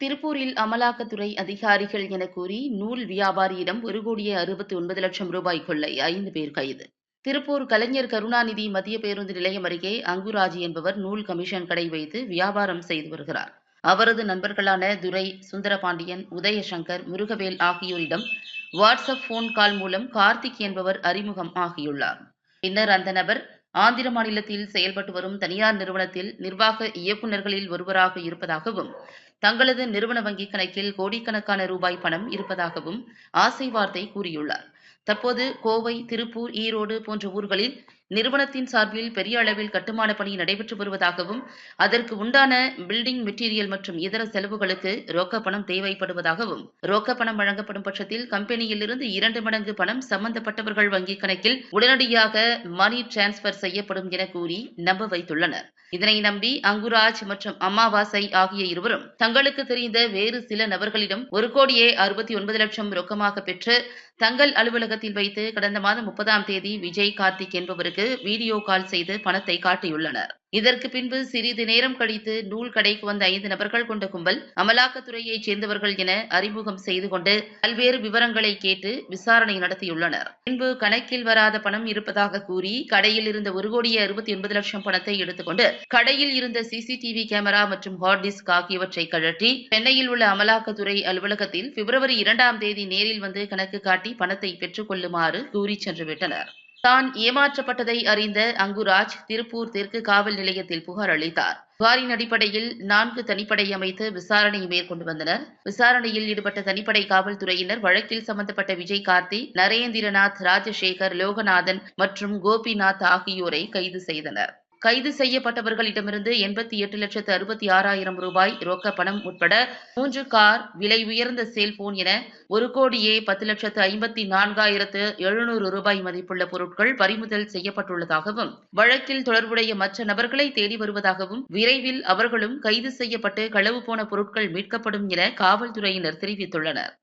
திருப்பூரில் அமலாக்கத்துறை அதிகாரிகள் என கூறி நூல் வியாபாரியிடம் ஒரு கோடியே அறுபத்தி ஒன்பது லட்சம் ரூபாய் கொள்ளை ஐந்து பேர் கைது. திருப்பூர் கலைஞர் கருணாநிதி மத்திய பேருந்து நிலையம் அருகே அங்குராஜ் என்பவர் நூல் கமிஷன் கடை வைத்து வியாபாரம் செய்து வருகிறார். அவரது நண்பர்களான துரை சுந்தரபாண்டியன் உதயசங்கர் முருகவேல் ஆகியோரிடம் வாட்ஸ்அப் போன் கால் மூலம் கார்த்திக் என்பவர் அறிமுகம் ஆகியுள்ளார். பின்னர் அந்த நபர் ஆந்திர மாநிலத்தில் செயல்பட்டு வரும் தனியார் நிறுவனத்தில் நிர்வாக இயக்குநர்களில் ஒருவராக இருப்பதாகவும் தங்களது நிறுவன வங்கிக் கணக்கில் கோடிக்கணக்கான ரூபாய் பணம் இருப்பதாகவும் ஆசை வார்த்தை கூறியுள்ளார். தற்போது கோவை திருப்பூர் ஈரோடு போன்ற ஊர்களில் நிறுவனத்தின் சார்பில் பெரிய அளவில் கட்டுமான பணி நடைபெற்று வருவதாகவும் அதற்கு உண்டான பில்டிங் மெட்டீரியல் மற்றும் இதர செலவுகளுக்கு ரொக்க பணம் தேவைப்படுவதாகவும் ரொக்க பணம் வழங்கப்படும் பட்சத்தில் கம்பெனியிலிருந்து இரண்டு மடங்கு பணம் சம்பந்தப்பட்டவர்கள் வங்கிக் கணக்கில் உடனடியாக மணி டிரான்ஸ்பர் செய்யப்படும் என கூறி நம்ப வைத்துள்ளனர். இதனை நம்பி அங்குராஜ் மற்றும் அமாவாசை ஆகிய இருவரும் தங்களுக்கு தெரிந்த வேறு சில நபர்களிடம் ஒரு கோடியே அறுபத்தி ஒன்பது லட்சம் ரொக்கமாக பெற்று தங்கள் அலுவலகத்தில் வைத்து கடந்த மாதம் முப்பதாம் தேதி விஜய் கார்த்திக் என்பவருக்கு வீடியோ கால் செய்து பணத்தை காட்டியுள்ளனர். இதற்கு பின்பு சிறிது நேரம் கழித்து நூல் கடைக்கு வந்த ஐந்து நபர்கள் கொண்ட கும்பல் அமலாக்கத்துறையைச் சேர்ந்தவர்கள் என அறிமுகம் செய்து கொண்டு பல்வேறு விவரங்களை கேட்டு விசாரணை நடத்தியுள்ளனர். பின்பு கணக்கில் வராத பணம் இருப்பதாக கூறி கடையில் இருந்த ஒரு கோடியே அறுபத்தி ஒன்பது லட்சம் பணத்தை எடுத்துக்கொண்டு கடையில் இருந்த சிசிடிவி கேமரா மற்றும் ஹார்ட் டிஸ்க் ஆகியவற்றை கழற்றி சென்னையில் உள்ள அமலாக்கத்துறை அலுவலகத்தில் பிப்ரவரி இரண்டாம் தேதி நேரில் வந்து கணக்கு காட்டி பணத்தை பெற்றுக் கொள்ளுமாறு கூறி சென்றுவிட்டனர். தான் ஏமாற்றப்பட்டதை அறிந்த அங்குராஜ் திருப்பூர் தெற்கு காவல் நிலையத்தில் புகார் அளித்தார். புகாரின் அடிப்படையில் நான்கு தனிப்படை அமைத்து விசாரணை மேற்கொண்டு வந்தனர். விசாரணையில் ஈடுபட்ட தனிப்படை காவல்துறையினர் வழக்கில் சம்பந்தப்பட்ட விஜய் கார்த்தி நரேந்திரநாத் ராஜசேகர் லோகநாதன் மற்றும் கோபிநாத் ஆகியோரை கைது செய்தனர். கைது செய்யப்பட்டவர்களிடமிருந்து எண்பத்தி எட்டு லட்சத்து அறுபத்தி ஆறாயிரம் ரூபாய் ரொக்க பணம் உட்பட மூன்று கார் விலை உயர்ந்த செல்போன் என ஒரு கோடியே பத்து லட்சத்து ஐம்பத்தி நான்காயிரத்து எழுநூறு ரூபாய் மதிப்புள்ள பொருட்கள் பறிமுதல் செய்யப்பட்டுள்ளதாகவும் வழக்கில் தொடர்புடைய மற்ற நபர்களை தேடி வருவதாகவும் விரைவில் அவர்களும் கைது செய்யப்பட்டு களவு போன பொருட்கள் மீட்கப்படும் என காவல்துறையினர் தெரிவித்துள்ளனர்.